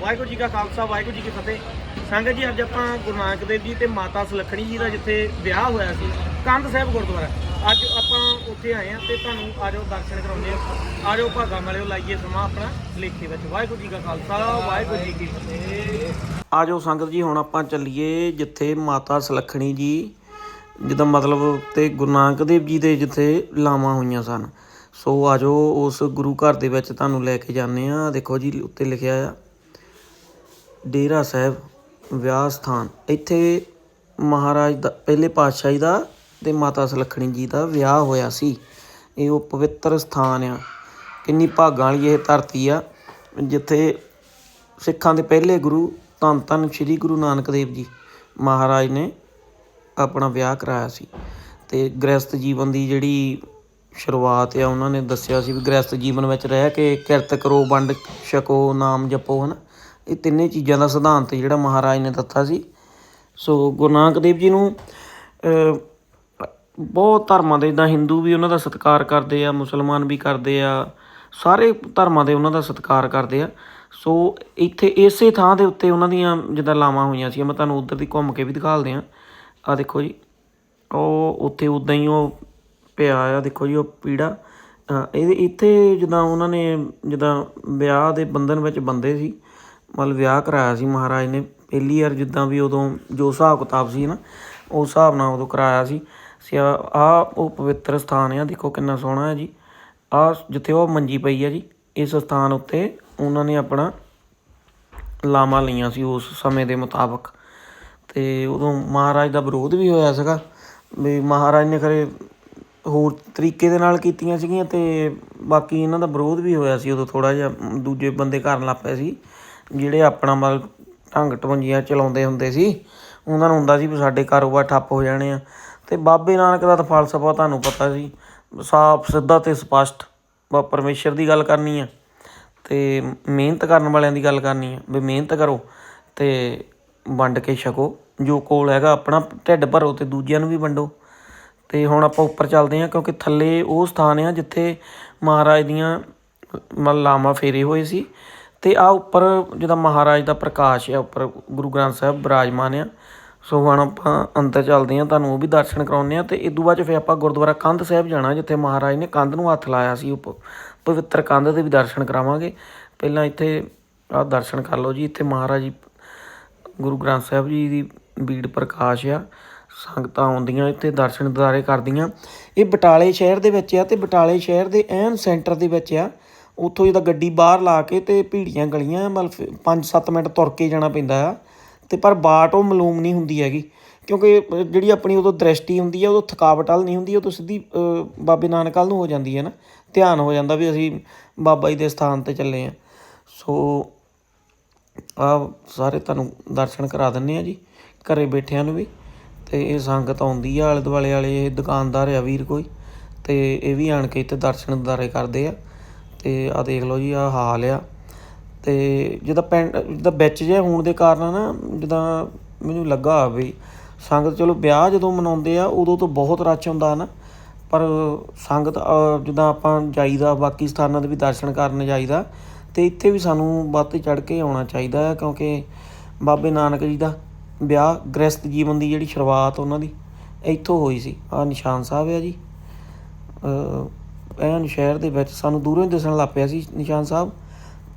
ਵਾਹਿਗੁਰੂ ਜੀ ਕਾ ਖਾਲਸਾ, ਵਾਹਿਗੁਰੂ ਜੀ ਕੀ ਫਤਿਹ। ਸੰਗਤ ਜੀ, ਅੱਜ ਆਪਾਂ ਗੁਰੂ ਨਾਨਕ ਦੇਵ ਜੀ ਤੇ ਮਾਤਾ ਸੁਲੱਖਣੀ ਜੀ ਦਾ ਜਿੱਥੇ ਵਿਆਹ ਹੋਇਆ ਸੀ, ਕੰਧ ਸਾਹਿਬ ਗੁਰਦੁਆਰਾ। ਅੱਜ ਆਪਾਂ ਉੱਥੇ ਆਏ ਆ ਤੇ ਤੁਹਾਨੂੰ ਆਜੋ ਦਰਸ਼ਨ ਕਰਾਉਂਦੇ ਆ ਆਜੋ ਭਾਗਾ ਵਾਲਿਓ ਲਾਈਏ ਸਮਾਂ ਆਪਣਾ ਲੇਖੇ ਵਿੱਚ। ਵਾਹਿਗੁਰੂ ਜੀ ਕਾ ਖਾਲਸਾ, ਵਾਹਿਗੁਰੂ ਜੀ ਕੀ ਫਤਿਹ। ਆਜੋ ਸੰਗਤ ਜੀ, ਹੁਣ ਆਪਾਂ ਚੱਲੀਏ ਜਿੱਥੇ ਮਾਤਾ ਸੁਲੱਖਣੀ ਜੀ, ਜਿੱਦਾਂ ਮਤਲਬ ਤੇ ਗੁਰੂ ਨਾਨਕ ਦੇਵ ਜੀ ਦੇ ਜਿੱਥੇ ਲਾਵਾਂ ਹੋਈਆਂ ਸਨ। ਸੋ ਆਜੋ ਉਸ ਗੁਰੂ ਘਰ ਦੇ ਵਿੱਚ ਤੁਹਾਨੂੰ ਲੈ ਕੇ ਜਾਂਦੇ ਆ ਦੇਖੋ ਜੀ, ਉੱਤੇ ਲਿਖਿਆ ਆ। ਡੇਰਾ ਸਾਹਿਬ ਵਿਆਹ ਸਥਾਨ। ਇੱਥੇ ਮਹਾਰਾਜ ਦਾ, ਪਹਿਲੇ ਪਾਤਸ਼ਾਹੀ ਦਾ ਅਤੇ ਮਾਤਾ ਸੁਲੱਖਣੀ ਜੀ ਦਾ ਵਿਆਹ ਹੋਇਆ ਸੀ। ਇਹ ਉਹ ਪਵਿੱਤਰ ਸਥਾਨ ਆ। ਕਿੰਨੀ ਭਾਗਾਂ ਵਾਲੀ ਇਹ ਧਰਤੀ ਆ, ਜਿੱਥੇ ਸਿੱਖਾਂ ਦੇ ਪਹਿਲੇ ਗੁਰੂ ਧੰਨ ਧੰਨ ਸ੍ਰੀ ਗੁਰੂ ਨਾਨਕ ਦੇਵ ਜੀ ਮਹਾਰਾਜ ਨੇ ਆਪਣਾ ਵਿਆਹ ਕਰਾਇਆ ਸੀ। ਤੇ ਗ੍ਰਸਥ ਜੀਵਨ ਦੀ ਜਿਹੜੀ ਸ਼ੁਰੂਆਤ ਆ, ਉਹਨਾਂ ਨੇ ਦੱਸਿਆ ਸੀ ਵੀ ਗ੍ਰਸਥ ਜੀਵਨ ਵਿੱਚ ਰਹਿ ਕੇ ਕਿਰਤ ਕਰੋ, ਵੰਡ ਛਕੋ ਨਾਮ ਜਪੋ, ਹਨ? ਇਹ ਤਿੰਨੇ ਚੀਜ਼ਾਂ ਦਾ ਸਿਧਾਂਤ ਜਿਹੜਾ ਮਹਾਰਾਜ ਨੇ ਦਿੱਤਾ ਸੀ। ਸੋ ਗੁਰੂ ਨਾਨਕ ਦੇਵ ਜੀ ਨੂੰ ਬਹੁਤ ਧਰਮਾਂ ਦੇ, ਜਿੱਦਾਂ ਹਿੰਦੂ ਵੀ ਉਹਨਾਂ ਦਾ ਸਤਿਕਾਰ ਕਰਦੇ ਆ, ਮੁਸਲਮਾਨ ਵੀ ਕਰਦੇ ਆ, ਸਾਰੇ ਧਰਮਾਂ ਦੇ ਉਹਨਾਂ ਦਾ ਸਤਿਕਾਰ ਕਰਦੇ ਆ। ਸੋ ਇੱਥੇ ਇਸੇ ਥਾਂ ਦੇ ਉੱਤੇ ਉਹਨਾਂ ਦੀਆਂ ਜਿੱਦਾਂ ਲਾਵਾਂ ਹੋਈਆਂ ਸੀ ਮੈਂ ਤੁਹਾਨੂੰ ਉਧਰ ਦੀ ਘੁੰਮ ਕੇ ਵੀ ਦਿਖਾਲਦੇ ਆ ਆ ਦੇਖੋ ਜੀ, ਉਹ ਉੱਥੇ ਉਦਾਂ ਹੀ ਉਹ ਪਿਆ ਆ, ਦੇਖੋ ਜੀ, ਉਹ ਪੀੜਾ। ਇਹ ਇੱਥੇ ਜਿੱਦਾਂ ਉਹਨਾਂ ਨੇ ਜਿੱਦਾਂ ਵਿਆਹ ਦੇ ਬੰਧਨ ਵਿੱਚ ਬੰਦੇ ਸੀ ਮਤਲਬ ਵਿਆਹ ਕਰਾਇਆ ਸੀ ਮਹਾਰਾਜ ਨੇ, ਪਹਿਲੀ ਵਾਰ ਜਿੱਦਾਂ ਵੀ ਉਦੋਂ ਜੋ ਹਿਸਾਬ ਕਿਤਾਬ ਸੀ ਨਾ ਉਸ ਹਿਸਾਬ ਨਾਲ ਉਦੋਂ ਕਰਾਇਆ ਸੀ। ਆ ਉਹ ਪਵਿੱਤਰ ਸਥਾਨ ਆ, ਦੇਖੋ ਕਿੰਨਾ ਸੋਹਣਾ ਹੈ ਜੀ। ਆ ਜਿੱਥੇ ਉਹ ਮੰਜੀ ਪਈ ਆ ਜੀ, ਇਸ ਸਥਾਨ ਉੱਤੇ ਉਹਨਾਂ ਨੇ ਆਪਣਾ ਲਾਵਾਂ ਲਈਆਂ ਸੀ ਉਸ ਸਮੇਂ ਦੇ ਮੁਤਾਬਕ। ਤੇ ਉਦੋਂ ਮਹਾਰਾਜ ਦਾ ਵਿਰੋਧ ਵੀ ਹੋਇਆ ਸੀਗਾ, ਵੀ ਮਹਾਰਾਜ ਨੇ ਖਰੇ ਹੋਰ ਤਰੀਕੇ ਦੇ ਨਾਲ ਕੀਤੀਆਂ ਸੀਗੀਆਂ ਤੇ ਬਾਕੀ ਇਹਨਾਂ ਦਾ ਵਿਰੋਧ ਵੀ ਹੋਇਆ ਸੀ ਉਦੋਂ ਥੋੜਾ ਜਿਹਾ, ਦੂਜੇ ਬੰਦੇ ਕਰਨ ਲੱਗ ਪਏ ਸੀ। ਜਿਹੜੇ ਆਪਣਾ ਮਤਲਬ ਢੰਗ ਟਵੰਜੀਆਂ ਚਲਾਉਂਦੇ ਹੁੰਦੇ ਸੀ, ਉਹਨਾਂ ਨੂੰ ਹੁੰਦਾ ਸੀ ਵੀ ਸਾਡੇ ਕਾਰੋਬਾਰ ਠੱਪ ਹੋ ਜਾਣੇ ਆ। ਤੇ ਬਾਬੇ ਨਾਨਕ ਦਾ ਤਾਂ ਫਲਸਫਾ ਤੁਹਾਨੂੰ ਪਤਾ ਸੀ, ਸਾਫ਼, ਸਿੱਧਾ ਤੇ ਸਪਸ਼ਟ ਬਾ ਪਰਮੇਸ਼ਰ ਦੀ ਗੱਲ ਕਰਨੀ ਆ। ਤੇ ਮਿਹਨਤ ਕਰਨ ਵਾਲਿਆਂ ਦੀ ਗੱਲ ਕਰਨੀ ਆ, ਵੀ ਮਿਹਨਤ ਕਰੋ ਤੇ ਵੰਡ ਕੇ ਛਕੋ। ਜੋ ਕੋਲ ਹੈਗਾ ਆਪਣਾ, ਢਿੱਡ ਭਰੋ ਤੇ ਦੂਜਿਆਂ ਨੂੰ ਵੀ ਵੰਡੋ। ਤੇ ਹੁਣ ਆਪਾਂ ਉੱਪਰ ਚੱਲਦੇ ਹਾਂ, ਕਿਉਂਕਿ ਥੱਲੇ ਉਹ ਸਥਾਨ ਆ ਜਿੱਥੇ ਮਹਾਰਾਜ ਦੀਆਂ ਮਤਲਬ ਲਾਮਾ ਫੇਰੇ ਹੋਏ ਸੀ। ਤੇ ਆ ਉੱਪਰ ਜਿੱਦਾਂ ਮਹਾਰਾਜ ਦਾ ਪ੍ਰਕਾਸ਼ ਆ, ਉੱਪਰ ਗੁਰੂ ਗ੍ਰੰਥ ਸਾਹਿਬ ਬਿਰਾਜਮਾਨ ਆ। ਸੋ ਹੁਣ ਆਪਾਂ ਅੰਦਰ ਚੱਲਦੇ ਹਾਂ, ਤੁਹਾਨੂੰ ਉਹ ਵੀ ਦਰਸ਼ਨ ਕਰਾਉਂਦੇ ਆ ਤੇ ਤੋਂ ਬਾਅਦ 'ਚ ਫਿਰ ਆਪਾਂ ਗੁਰਦੁਆਰਾ ਕੰਧ ਸਾਹਿਬ ਜਾਣਾ, ਜਿੱਥੇ ਮਹਾਰਾਜ ਨੇ ਕੰਧ ਨੂੰ ਹੱਥ ਲਾਇਆ ਸੀ ਉਹ ਪਵਿੱਤਰ ਕੰਧ ਦੇ ਵੀ ਦਰਸ਼ਨ ਕਰਾਵਾਂਗੇ। ਪਹਿਲਾਂ ਇੱਥੇ ਆ ਦਰਸ਼ਨ ਕਰ ਲਓ ਜੀ, ਇੱਥੇ ਮਹਾਰਾਜ ਜੀ, ਗੁਰੂ ਗ੍ਰੰਥ ਸਾਹਿਬ ਜੀ ਦੀ ਬੀੜ ਪ੍ਰਕਾਸ਼ ਆ, ਸੰਗਤਾਂ ਆਉਂਦੀਆਂ ਇੱਥੇ ਦਰਸ਼ਨ ਦਿਦਾਰੇ ਕਰਦੀਆਂ। ਇਹ ਬਟਾਲੇ ਸ਼ਹਿਰ ਦੇ ਵਿੱਚ ਆ ਤੇ ਬਟਾਲੇ ਸ਼ਹਿਰ ਦੇ ਐਨ ਸੈਂਟਰ ਦੇ ਵਿੱਚ ਆ। ਉੱਥੋਂ ਜਿੱਦਾਂ ਗੱਡੀ ਬਾਹਰ ਲਾ ਕੇ ਤੇ ਭੀੜੀਆਂ ਗਲੀਆਂ ਮਤਲਬ 5-7 ਮਿੰਟ ਤੁਰ ਕੇ ਜਾਣਾ ਪੈਂਦਾ ਆ, ਤੇ ਪਰ ਬਾਟ ਉਹ ਮਲੂਮ ਨਹੀਂ ਹੁੰਦੀ ਹੈਗੀ, ਕਿਉਂਕਿ ਜਿਹੜੀ ਆਪਣੀ ਉਦੋਂ ਦ੍ਰਿਸ਼ਟੀ ਹੁੰਦੀ ਆ, ਉਦੋਂ ਥਕਾਵਟ ਵਾਲ ਨਹੀਂ ਹੁੰਦੀ ਉਹ ਤੋਂ ਸਿੱਧੀ ਬਾਬੇ ਨਾਨਕ ਵਾਲ ਨੂੰ ਹੋ ਜਾਂਦੀ ਹੈ ਨਾ, ਧਿਆਨ ਹੋ ਜਾਂਦਾ ਵੀ ਅਸੀਂ ਬਾਬਾ ਜੀ ਦੇ ਸਥਾਨ ਤੇ ਚੱਲੇ ਆ ਸੋ, ਆ ਸਾਰੇ ਤੁਹਾਨੂੰ ਦਰਸ਼ਨ ਕਰਾ ਦਿੰਨੇ ਆ ਜੀ, ਘਰੇ ਬੈਠਿਆਂ ਨੂੰ ਵੀ, ਤੇ ਇਹ ਸੰਗਤ ਆਉਂਦੀ ਆ ਆਲੇ ਦੁਆਲੇ ਵਾਲੇ, ਇਹ ਦੁਕਾਨਦਾਰ ਆ ਵੀਰ ਕੋਈ, ਤੇ ਇਹ ਵੀ ਆਣ ਕੇ ਇੱਥੇ ਦਰਸ਼ਨ ਦਿਦਾਰੇ ਕਰਦੇ ਆ। ਤੇ ਆ ਦੇਖ ਲਓ ਜੀ ਆ ਹਾਲ ਆ। ਤੇ ਜਿੱਦਾਂ ਪਿੰਡ, ਜਿੱਦਾਂ ਵਿੱਚ ਜੇ ਹੋਣ ਦੇ ਕਾਰਨ ਨਾ, ਜਿੱਦਾਂ ਮੈਨੂੰ ਲੱਗਾ ਵੀ ਸੰਗਤ ਚਲੋ ਵਿਆਹ ਜਦੋਂ ਮਨਾਉਂਦੇ ਆ, ਉਦੋਂ ਤੋਂ ਬਹੁਤ ਰੱਛ ਹੁੰਦਾ ਨਾ। ਪਰ ਸੰਗਤ ਜਿੱਦਾਂ ਆਪਾਂ ਜਾਈਦਾ, ਬਾਕੀ ਸਥਾਨਾਂ ਦੇ ਵੀ ਦਰਸ਼ਨ ਕਰਨ ਜਾਈਦਾ, ਤੇ ਇੱਥੇ ਵੀ ਸਾਨੂੰ ਵੱਧ ਚੜ ਕੇ ਆਉਣਾ ਚਾਹੀਦਾ ਹੈ ਕਿਉਂਕਿ ਬਾਬੇ ਨਾਨਕ ਜੀ ਦਾ ਵਿਆਹ ਗ੍ਰਸਤ ਜੀਵਨ ਦੀ ਜਿਹੜੀ ਸ਼ੁਰੂਆਤ ਉਹਨਾਂ ਦੀ ਇੱਥੋਂ ਹੋਈ ਸੀ। ਆ ਨਿਸ਼ਾਨ ਸਾਹਿਬ ਆ ਜੀ। ਐਨ ਸ਼ਹਿਰ ਦੇ ਵਿੱਚ ਸਾਨੂੰ ਦੂਰੋਂ ਹੀ ਦਿਸਣ ਲੱਗ ਪਿਆ ਸੀ ਨਿਸ਼ਾਨ ਸਾਹਿਬ।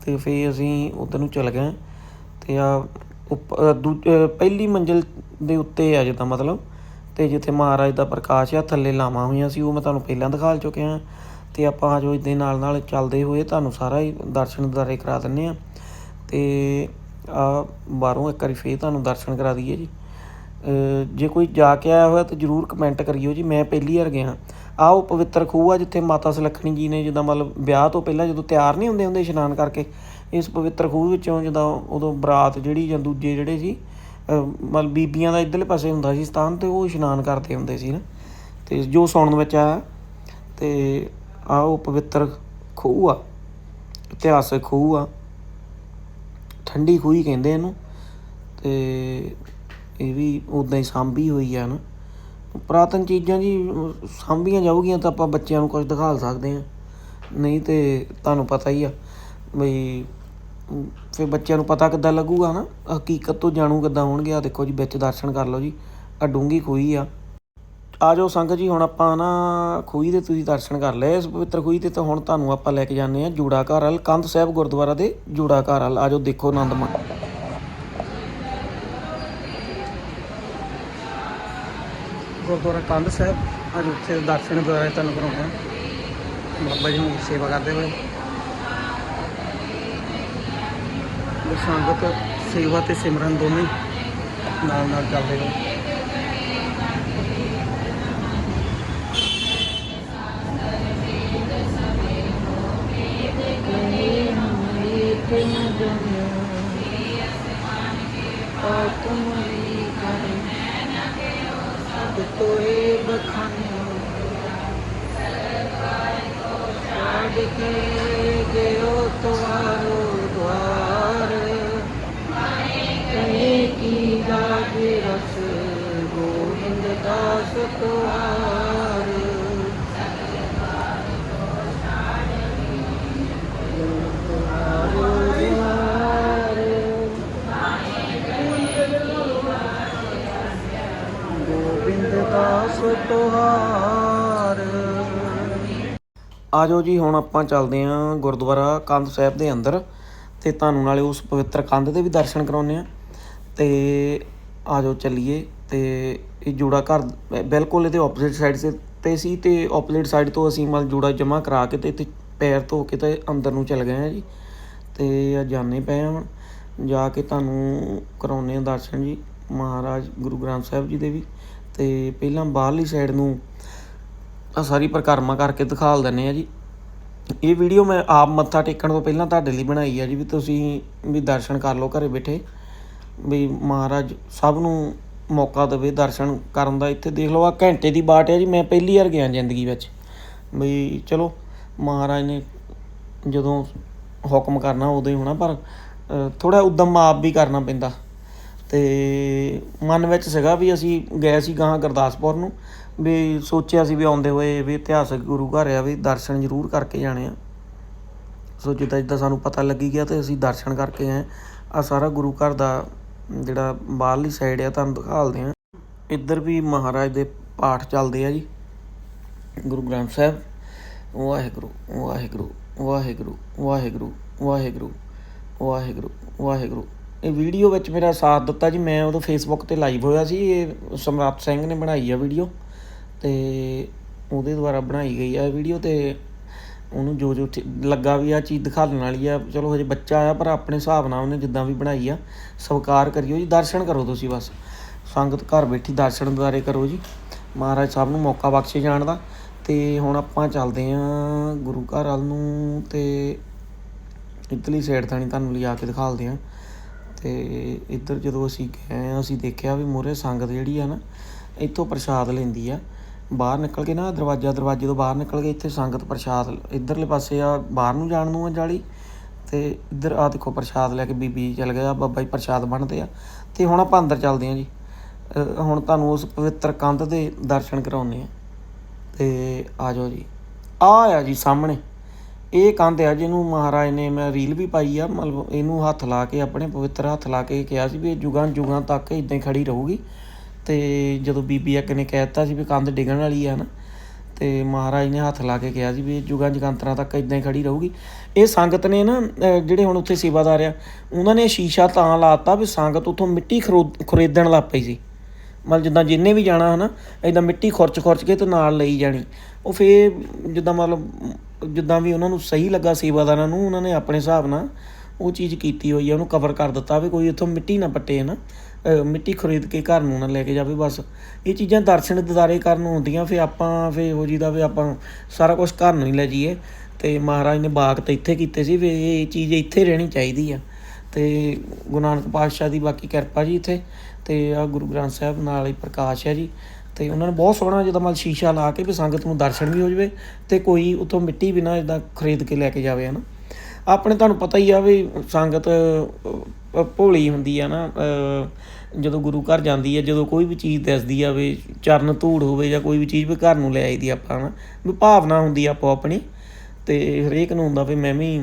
ਤੇ ਫੇਰ ਅਸੀਂ ਉਧਰ ਨੂੰ ਚਲ ਗਏ ਤੇ ਆ ਪਹਿਲੀ ਮੰਜ਼ਿਲ ਦੇ ਉੱਤੇ ਆ ਜਿੱਦਾਂ ਮਤਲਬ। ਤੇ ਜਿੱਥੇ ਮਹਾਰਾਜ ਦਾ ਪ੍ਰਕਾਸ਼ ਆ, ਥੱਲੇ ਲਾਵਾਂ ਹੋਈਆਂ ਸੀ, ਉਹ ਮੈਂ ਤੁਹਾਨੂੰ ਪਹਿਲਾਂ ਦਿਖਾ ਚੁੱਕਿਆ ਤੇ ਆਪਾਂ ਆਜੋ ਇਦਾਂ ਨਾਲ ਨਾਲ ਚੱਲਦੇ ਹੋਏ ਤੁਹਾਨੂੰ ਸਾਰਾ ਹੀ ਦਰਸ਼ਨ ਦਿਦਾਰੇ ਕਰਾ ਦਿੰਨੇ ਆ ਤੇ ਆ ਬਾਹਰੋਂ ਇੱਕ ਵਾਰੀ ਫੇਰ ਤੁਹਾਨੂੰ ਦਰਸ਼ਨ ਕਰਾ ਦਈਏ ਜੀ। ਜੇ ਕੋਈ ਜਾ ਕੇ ਆਇਆ ਹੋਇਆ ਤਾਂ ਜਰੂਰ ਕਮੈਂਟ ਕਰਿਓ ਜੀ, ਮੈਂ ਪਹਿਲੀ ਵਾਰ ਗਿਆ ਆਹ ਉਹ ਪਵਿੱਤਰ ਖੂਹ ਆ ਜਿੱਥੇ ਮਾਤਾ ਸੁਲੱਖਣੀ ਜੀ ਨੇ ਜਿੱਦਾਂ ਮਤਲਬ ਵਿਆਹ ਤੋਂ ਪਹਿਲਾਂ ਜਦੋਂ ਤਿਆਰ ਨਹੀਂ ਹੁੰਦੇ ਹੁੰਦੇ ਇਸ਼ਨਾਨ ਕਰਕੇ, ਇਸ ਪਵਿੱਤਰ ਖੂਹ ਵਿੱਚੋਂ ਜਦੋਂ ਉਦੋਂ ਬਰਾਤ ਜਿਹੜੀ ਜਾਂ ਦੂਜੇ ਜਿਹੜੇ ਸੀ ਮਤਲਬ ਬੀਬੀਆਂ ਦਾ ਇੱਧਰਲੇ ਪਾਸੇ ਹੁੰਦਾ ਸੀ ਸਥਾਨ ਤੇ ਉਹ ਇਸ਼ਨਾਨ ਕਰਦੇ ਹੁੰਦੇ ਸੀ ਨਾ। ਤੇ ਜੋ ਸੁਣਨ ਵਿੱਚ ਆਇਆ ਤੇ ਆਹ ਉਹ ਪਵਿੱਤਰ ਖੂਹ ਆ, ਇਤਿਹਾਸਕ ਖੂਹ ਆ। ਠੰਡੀ ਖੂਹੀ ਕਹਿੰਦੇ ਇਹਨੂੰ। ਤੇ ਇਹ ਵੀ ਉਦਾਂ ਹੀ ਸਾਂਭੀ ਹੋਈ ਆ ਨਾ। ਪੁਰਾਤਨ ਚੀਜ਼ਾਂ ਜੀ ਸਾਂਭੀਆਂ ਜਾਊਗੀਆਂ ਤਾਂ ਆਪਾਂ ਬੱਚਿਆਂ ਨੂੰ ਕੁਝ ਦਿਖਾ ਸਕਦੇ ਹਾਂ। ਨਹੀਂ ਤੇ ਤੁਹਾਨੂੰ ਪਤਾ ਹੀ ਆ ਬਈ ਫਿਰ ਬੱਚਿਆਂ ਨੂੰ ਪਤਾ ਕਿੱਦਾਂ ਲੱਗੂਗਾ ਨਾ ਹਕੀਕਤ ਤੋਂ ਜਾਣੂ ਕਿੱਦਾਂ ਹੋਣਗੇ? ਆ ਦੇਖੋ ਜੀ, ਵਿੱਚ ਦਰਸ਼ਨ ਕਰ ਲਓ ਜੀ। ਆ ਡੂੰਗੀ ਖੂਹੀ ਆ। ਆ ਜਾਓ ਸੰਗਤ ਜੀ, ਹੁਣ ਆਪਾਂ ਨਾ ਖੂਹੀ ਦੇ ਤੁਸੀਂ ਦਰਸ਼ਨ ਕਰ ਲਏ। ਇਸ ਪਵਿੱਤਰ ਖੂਹੀ ਤੇ ਤਾਂ ਹੁਣ ਤੁਹਾਨੂੰ ਆਪਾਂ ਲੈ ਕੇ ਜਾਂਦੇ ਆ ਜੂੜਾ ਘਰ ਵਾਲ, ਕੰਧ ਸਾਹਿਬ ਗੁਰਦੁਆਰਾ ਦੇ ਜੂੜਾ ਘਰ ਵਾਲ। ਆ ਜਾਓ ਦੇਖੋ ਆਨੰਦ ਮਾਣ। ਗੁਰਦੁਆਰਾ ਕੰਧ ਸਾਹਿਬ। ਅੱਜ ਉੱਥੇ ਦਰਸ਼ਨ ਦੁਆਰੇ ਤੁਹਾਨੂੰ ਕਰਾਉਣਾ ਬਾਬਾ ਜੀ ਨੂੰ ਸੇਵਾ ਕਰਦੇ ਹੋਏ। ਸੰਗਤ, ਸੇਵਾ ਤੇ ਸਿਮਰਨ ਦੋਨੇ ਨਾਲ ਨਾਲ ਚੱਲਦੇ ਹੋਏ ਤੋਏ ਬਖਾਨੇ ਛੱਡ ਕੇ ਗਇਓ ਤੁਹਾਰੋ ਦਵਾਰ ਕਹੇ ਕੀ ਰਾਜ ਰਸ, ਗੋਬਿੰਦ ਦਾਸ ਤੁਹਾਰ ਦਾਸ ਤੁਹਾਰ ਆਜੋ ਜੀ, ਹੁਣ ਆਪਾਂ ਚੱਲਦੇ ਆਂ ਗੁਰਦੁਆਰਾ ਕੰਧ ਸਾਹਿਬ ਦੇ ਅੰਦਰ ਤੇ ਤੁਹਾਨੂੰ ਨਾਲੇ ਉਸ ਪਵਿੱਤਰ ਕੰਧ ਦੇ ਵੀ ਦਰਸ਼ਨ ਕਰਾਉਨੇ ਆ ਤੇ ਆਜੋ ਚੱਲੀਏ ਤੇ ਇਹ ਜੂੜਾ ਘਰ ਬਿਲਕੁਲ ਇਹਦੇ ਆਪੋਜ਼ਿਟ ਸਾਈਡ ਤੇ ਤੇ ਸੀ ਤੇ ਆਪੋਜ਼ਿਟ ਸਾਈਡ ਤੋਂ ਅਸੀਂ ਮਲ ਜੂੜਾ ਜਮਾ ਕਰਾ ਕੇ ਤੇ ਇੱਥੇ ਪੈਰ ਧੋ ਕੇ ਤੇ ਅੰਦਰ ਨੂੰ ਚਲ ਗਏ ਆ ਜੀ। ਤੇ ਆ ਜਾਣੇ ਪਏ ਆ ਹੁਣ, ਜਾ ਕੇ ਤੁਹਾਨੂੰ ਕਰਾਉਨੇ ਆ ਦਰਸ਼ਨ ਜੀ, ਮਹਾਰਾਜ ਗੁਰੂ ਗ੍ਰੰਥ ਸਾਹਿਬ ਜੀ ਦੇ ਵੀ। ਤੇ ਪਹਿਲਾਂ ਬਾਹਰਲੀ ਸਾਈਡ ਨੂੰ ਆ ਸਾਰੀ ਪਰਿਕਰਮਾ ਕਰਕੇ ਦਿਖਾਲ ਦਿੰਨੇ ਆ ਜੀ। ਇਹ ਵੀਡੀਓ ਮੈਂ ਆਪ ਮੱਥਾ ਟੇਕਣ ਤੋਂ ਪਹਿਲਾਂ ਤੁਹਾਡੇ ਲਈ ਬਣਾਈ ਆ ਜੀ, ਵੀ ਤੁਸੀਂ ਵੀ ਦਰਸ਼ਨ ਕਰ ਲਓ ਘਰੇ ਬੈਠੇ। ਵੀ ਮਹਾਰਾਜ ਸਭ ਨੂੰ ਮੌਕਾ ਦੇਵੇ ਦਰਸ਼ਨ ਕਰਨ ਦਾ। ਇੱਥੇ ਦੇਖ ਲਓ ਆ ਘੰਟੇ ਦੀ ਬਾਟ ਹੈ ਜੀ, ਮੈਂ ਪਹਿਲੀ ਵਾਰ ਗਿਆ ਜ਼ਿੰਦਗੀ ਵਿੱਚ। ਵੀ ਚਲੋ, ਮਹਾਰਾਜ ਨੇ ਜਦੋਂ ਹੁਕਮ ਕਰਨਾ ਉਦੋਂ ਹੀ ਹੋਣਾ, ਪਰ ਥੋੜਾ ਉਦਮ ਆਪ ਵੀ ਕਰਨਾ ਪੈਂਦਾ। ਅਤੇ ਮਨ ਵਿੱਚ ਸੀਗਾ ਵੀ ਅਸੀਂ ਗਏ ਸੀ ਗਾਂ ਗੁਰਦਾਸਪੁਰ ਨੂੰ, ਵੀ ਸੋਚਿਆ ਸੀ ਵੀ ਆਉਂਦੇ ਹੋਏ ਵੀ ਇਤਿਹਾਸਕ ਗੁਰੂ ਘਰ ਆ ਵੀ ਦਰਸ਼ਨ ਜ਼ਰੂਰ ਕਰਕੇ ਜਾਣੇ ਆ। ਸੋ ਜਿੱਦਾਂ ਜਿੱਦਾਂ ਸਾਨੂੰ ਪਤਾ ਲੱਗੀ ਗਿਆ ਤੇ ਅਸੀਂ ਦਰਸ਼ਨ ਕਰਕੇ ਆਏ। ਆ ਸਾਰਾ ਗੁਰੂ ਘਰ ਦਾ ਜਿਹੜਾ ਬਾਹਰਲੀ ਸਾਈਡ ਆ, ਤੁਹਾਨੂੰ ਦਿਖਾਲਦੇ ਆ। ਇੱਧਰ ਵੀ ਮਹਾਰਾਜ ਦੇ ਪਾਠ ਚੱਲਦੇ ਆ ਜੀ। ਗੁਰੂ ਗ੍ਰੰਥ ਸਾਹਿਬ, ਵਾਹਿਗੁਰੂ ਵਾਹਿਗੁਰੂ ਵਾਹਿਗੁਰੂ ਵਾਹਿਗੁਰੂ ਵਾਹਿਗੁਰੂ ਵਾਹਿਗੁਰੂ ਵਾਹਿਗੁਰੂ ਇਹ ਵੀਡੀਓ ਵਿੱਚ ਮੇਰਾ ਸਾਥ ਦਿੱਤਾ ਜੀ, ਮੈਂ ਉਦੋਂ ਫੇਸਬੁੱਕ ਤੇ ਲਾਈਵ ਹੋਇਆ ਸੀ, ਇਹ ਸਮਰਾਪ ਸਿੰਘ ਨੇ ਬਣਾਈ ਆ ਵੀਡੀਓ ਤੇ ਉਹਦੇ ਦੁਆਰਾ ਬਣਾਈ ਗਈ ਆ ਵੀਡੀਓ ਤੇ ਉਹਨੂੰ ਜੋ ਜੋ ਲੱਗਾ ਵੀ ਆ ਚੀਜ਼ ਦਿਖਾਉਣ ਵਾਲੀ ਆ, ਚਲੋ ਹਜੇ ਬੱਚਾ ਆ, ਪਰ ਆਪਣੇ ਹਿਸਾਬ ਨਾਲ ਉਹਨੇ ਜਿੱਦਾਂ ਵੀ ਬਣਾਈ ਆ, ਸਵੀਕਾਰ ਕਰਿਓ ਜੀ, ਦਰਸ਼ਨ ਕਰੋ ਤੁਸੀਂ ਬਸ। ਸੰਗਤ ਘਰ ਬੈਠੀ ਦਰਸ਼ਨ ਦੁਆਰੇ ਕਰੋ ਜੀ। ਮਹਾਰਾਜ ਸਾਹਿਬ ਨੂੰ ਮੌਕਾ ਬਖਸ਼ੇ ਜਾਣ ਦਾ। ਤੇ ਹੁਣ ਆਪਾਂ ਚੱਲਦੇ ਆਂ ਗੁਰੂ ਘਰ ਵੱਲ ਨੂੰ ਤੇ ਇੱਧਰਲੀ ਸਾਈਡ ਥਾਣੀ ਤੁਹਾਨੂੰ ਲਿਆ ਕੇ ਦਿਖਾਲਦੇ ਆਂ। ਤੇ ਇੱਧਰ ਜਦੋਂ ਅਸੀਂ ਗਏ ਆ ਅਸੀਂ ਦੇਖਿਆ ਵੀ ਮੂਹਰੇ ਸੰਗਤ ਜਿਹੜੀ ਆ ਨਾ, ਇੱਥੋਂ ਪ੍ਰਸ਼ਾਦ ਲੈਂਦੀ ਆ। ਬਾਹਰ ਨਿਕਲ ਕੇ ਨਾ ਦਰਵਾਜ਼ਾ, ਦਰਵਾਜ਼ੇ ਤੋਂ ਬਾਹਰ ਨਿਕਲ ਕੇ ਇੱਥੇ ਸੰਗਤ ਪ੍ਰਸ਼ਾਦ, ਇੱਧਰਲੇ ਪਾਸੇ ਆ, ਬਾਹਰ ਨੂੰ ਜਾਣ ਨੂੰ ਆ ਜਾਲੀ। ਤੇ ਇੱਧਰ ਆ ਦੇਖੋ ਪ੍ਰਸ਼ਾਦ ਲੈ ਕੇ ਬੀਬੀ ਚੱਲ ਗਿਆ ਬਾਬਾ ਜੀ ਪ੍ਰਸ਼ਾਦ ਬਣਦੇ ਆ। ਤੇ ਹੁਣ ਆਪਾਂ ਅੰਦਰ ਚੱਲਦੇ ਆ ਜੀ। ਹੁਣ ਤੁਹਾਨੂੰ ਉਸ ਪਵਿੱਤਰ ਕੰਧ ਦੇ ਦਰਸ਼ਨ ਕਰਾਉਣੇ ਆ ਤੇ ਆ ਜਾਓ ਜੀ। ਆ ਆ ਜੀ ਸਾਹਮਣੇ। ਇਹ ਕੰਧ ਆ ਜਿਹਨੂੰ ਮਹਾਰਾਜ ਨੇ ਮੈਂ ਰੀਲ ਵੀ ਪਾਈ ਆ, ਮਤਲਬ ਇਹਨੂੰ ਹੱਥ ਲਾ ਕੇ, ਆਪਣੇ ਪਵਿੱਤਰ ਹੱਥ ਲਾ ਕੇ ਕਿਹਾ ਸੀ ਵੀ ਇਹ ਜੁਗਾਂ ਜੁਗਾਂ ਤੱਕ ਇਦਾਂ ਹੀ ਖੜੀ ਰਹੂਗੀ। ਤੇ ਜਦੋਂ ਬੀਬੀ ਇੱਕ ਨੇ ਕਹਿ ਦਿੱਤਾ ਸੀ ਵੀ ਕੰਧ ਡਿੱਗਣ ਵਾਲੀ ਆ ਨਾ, ਤੇ ਮਹਾਰਾਜ ਨੇ ਹੱਥ ਲਾ ਕੇ ਕਿਹਾ ਸੀ ਵੀ ਇਹ ਜੁਗਾਂ ਜਗੰਤਰਾਂ ਤੱਕ ਇਦਾਂ ਹੀ ਖੜੀ ਰਹੂਗੀ। ਇਹ ਸੰਗਤ ਨੇ ਨਾ ਜਿਹੜੇ ਹੁਣ ਉੱਥੇ ਸੇਵਾਦਾਰ ਆ, ਉਹਨਾਂ ਨੇ ਸ਼ੀਸ਼ਾ ਤਾਂ ਲਾਤਾ ਵੀ ਸੰਗਤ ਉੱਥੋਂ ਮਿੱਟੀ ਖਰੋ- ਖਰੀਦਣ ਲੱਗ ਪਈ ਸੀ। ਮਤਲਬ ਜਿੱਦਾਂ ਜਿੰਨੇ ਵੀ ਜਾਣਾ ਹਨਾ ਇਦਾਂ ਮਿੱਟੀ ਖੁਰਚ ਖੁਰਚ ਕੇ ਤੇ ਨਾਲ ਲਈ ਜਾਣੀ। ਉਹ ਫੇਰ ਜਿੱਦਾਂ ਮਤਲਬ ਜਿੱਦਾਂ ਵੀ ਉਹਨਾਂ ਨੂੰ ਸਹੀ ਲੱਗਾ ਸੇਵਾਦਾਰਾਂ ਨੂੰ, ਉਹਨਾਂ ਨੇ ਆਪਣੇ ਹਿਸਾਬ ਨਾਲ ਉਹ ਚੀਜ਼ ਕੀਤੀ ਹੋਈ ਹੈ ਉਹਨੂੰ ਕਵਰ ਕਰ ਦਿੱਤਾ ਵੀ ਕੋਈ ਇੱਥੋਂ ਮਿੱਟੀ ਨਾ ਪੱਟੇ, ਹਨਾ? ਅਹ ਮਿੱਟੀ ਖਰੀਦ ਕੇ ਘਰ ਨੂੰ ਨਾ ਲੈ ਕੇ ਜਾਵੇ ਬਸ। ਇਹ ਚੀਜ਼ਾਂ ਦਰਸ਼ਨ ਦਿਦਾਰੇ ਕਰਨ ਨੂੰ ਹੁੰਦੀਆਂ ਫੇ ਆਪਾਂ ਫੇ ਹੋ ਜੀਦਾ ਵੀ ਆਪਾਂ ਸਾਰਾ ਕੁਝ ਘਰ ਨੂੰ ਹੀ ਲੈ ਜਾਈਏ। ਤੇ ਮਹਾਰਾਜ ਨੇ ਬਾਗ ਤਾਂ ਇੱਥੇ ਕੀਤੇ ਸੀ, ਵੀ ਇਹ ਚੀਜ਼ ਇੱਥੇ ਰਹਿਣੀ ਚਾਹੀਦੀ ਆ। ਤੇ ਗੁਰੂ ਨਾਨਕ ਪਾਤਸ਼ਾਹ ਦੀ ਬਾਕੀ ਕਿਰਪਾ ਜੀ ਇੱਥੇ, ਤੇ ਆ ਗੁਰੂ ਗ੍ਰੰਥ ਸਾਹਿਬ ਨਾਲ ਹੀ ਪ੍ਰਕਾਸ਼ ਹੈ ਜੀ। ਤੇ ਉਹਨਾਂ ਨੇ ਬਹੁਤ ਸੋਹਣਾ ਜਿੱਦਾਂ ਮਤਲਬ ਸ਼ੀਸ਼ਾ ਲਾ ਕੇ ਵੀ ਸੰਗਤ ਨੂੰ ਦਰਸ਼ਨ ਵੀ ਹੋ ਜਾਵੇ ਤੇ ਕੋਈ ਉਤੋਂ ਮਿੱਟੀ ਬਿਨਾ ਇਦਾਂ ਖਰੀਦ ਕੇ ਲੈ ਕੇ ਜਾਵੇ, ਹਨਾ? ਆਪਣੇ ਤੁਹਾਨੂੰ ਪਤਾ ਹੀ ਆ ਵੀ ਸੰਗਤ ਭੋਲੀ ਹੁੰਦੀ ਆ ਨਾ ਜਦੋਂ ਗੁਰੂ ਘਰ ਜਾਂਦੀ ਹੈ ਜਦੋਂ ਕੋਈ ਵੀ ਚੀਜ਼ ਦਿਸਦੀ ਆ ਵੀ ਚਰਨ ਧੂੜ ਹੋਵੇ ਜਾਂ ਕੋਈ ਵੀ ਚੀਜ਼ ਵੀ ਘਰ ਨੂੰ ਲੈ ਆਈਦੀ ਆਪਾਂ ਨਾ ਵੀ ਭਾਵਨਾ ਹੁੰਦੀ ਆ ਆਪੋ ਆਪਣੀ ਤੇ ਹਰੇਕ ਨੂੰ ਹੁੰਦਾ ਵੀ ਮੈਂ ਵੀ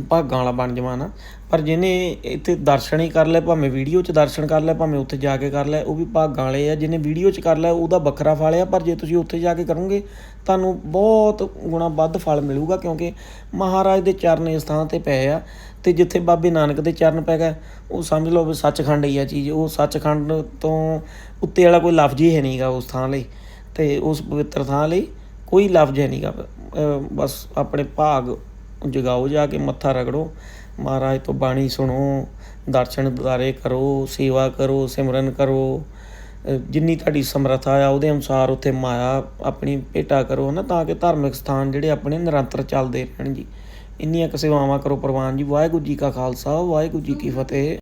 ਭਾਗਾਂ ਵਾਲਾ ਬਣ ਜਾਵਾਂ ਨਾ। ਪਰ ਜਿਹਨੇ ਇੱਥੇ ਦਰਸ਼ਨ ਹੀ ਕਰ ਲਏ, ਭਾਵੇਂ ਵੀਡੀਓ 'ਚ ਦਰਸ਼ਨ ਕਰ ਲਏ, ਭਾਵੇਂ ਉੱਥੇ ਜਾ ਕੇ ਕਰ ਲਏ, ਉਹ ਵੀ ਭਾਗਾਂ ਵਾਲੇ ਆ। ਜਿਹਨੇ ਵੀਡੀਓ 'ਚ ਕਰ ਲਿਆ ਉਹਦਾ ਵੱਖਰਾ ਫਲ ਆ। ਪਰ ਜੇ ਤੁਸੀਂ ਉੱਥੇ ਜਾ ਕੇ ਕਰੋਗੇ, ਤੁਹਾਨੂੰ ਬਹੁਤ ਗੁਣਾ ਵੱਧ ਫਲ ਮਿਲੂਗਾ, ਕਿਉਂਕਿ ਮਹਾਰਾਜ ਦੇ ਚਰਨ ਇਸ ਥਾਂ ਤੇ ਪਏ ਆ ਤੇ ਜਿੱਥੇ ਬਾਬੇ ਨਾਨਕ ਦੇ ਚਰਨ ਪੈ ਗਏ, ਉਹ ਸਮਝ ਲਓ ਵੀ ਸੱਚਖੰਡ ਹੀ ਆ ਚੀਜ਼। ਉਹ ਸੱਚਖੰਡ ਤੋਂ ਉੱਤੇ ਵਾਲਾ ਕੋਈ ਲਫ਼ਜ਼ ਹੀ ਹੈ ਨਹੀਂਗਾ ਉਸ ਥਾਂ ਲਈ। ਤੇ ਉਸ ਪਵਿੱਤਰ ਥਾਂ ਲਈ ਕੋਈ ਲਫ਼ਜ਼ ਹੈ ਨਹੀਂਗਾ ਬਸ ਆਪਣੇ ਭਾਗ ਜਗਾਓ ਜਾ ਕੇ ਮੱਥਾ ਰਗੜੋ। ਮਹਾਰਾਜ ਤੋਂ ਬਾਣੀ ਸੁਣੋ, ਦਰਸ਼ਨ ਦਿਦਾਰੇ ਕਰੋ, ਸੇਵਾ ਕਰੋ, ਸਿਮਰਨ ਕਰੋ। ਜਿੰਨੀ ਤੁਹਾਡੀ ਸਮਰੱਥਾ ਆ, ਉਹਦੇ ਅਨੁਸਾਰ ਉੱਥੇ ਮਾਇਆ ਆਪਣੀ ਭੇਟਾ ਕਰੋ ਨਾ ਤਾਂ ਕਿ ਧਾਰਮਿਕ ਸਥਾਨ ਜਿਹੜੇ ਆਪਣੇ ਨਿਰੰਤਰ ਚੱਲਦੇ ਰਹਿਣ ਜੀ। ਇੰਨੀਆਂ ਕੁ ਸੇਵਾਵਾਂ ਕਰੋ ਪ੍ਰਵਾਨ ਜੀ। ਵਾਹਿਗੁਰੂ ਜੀ ਕਾ ਖਾਲਸਾ, ਵਾਹਿਗੁਰੂ ਜੀ ਕੀ ਫਤਿਹ।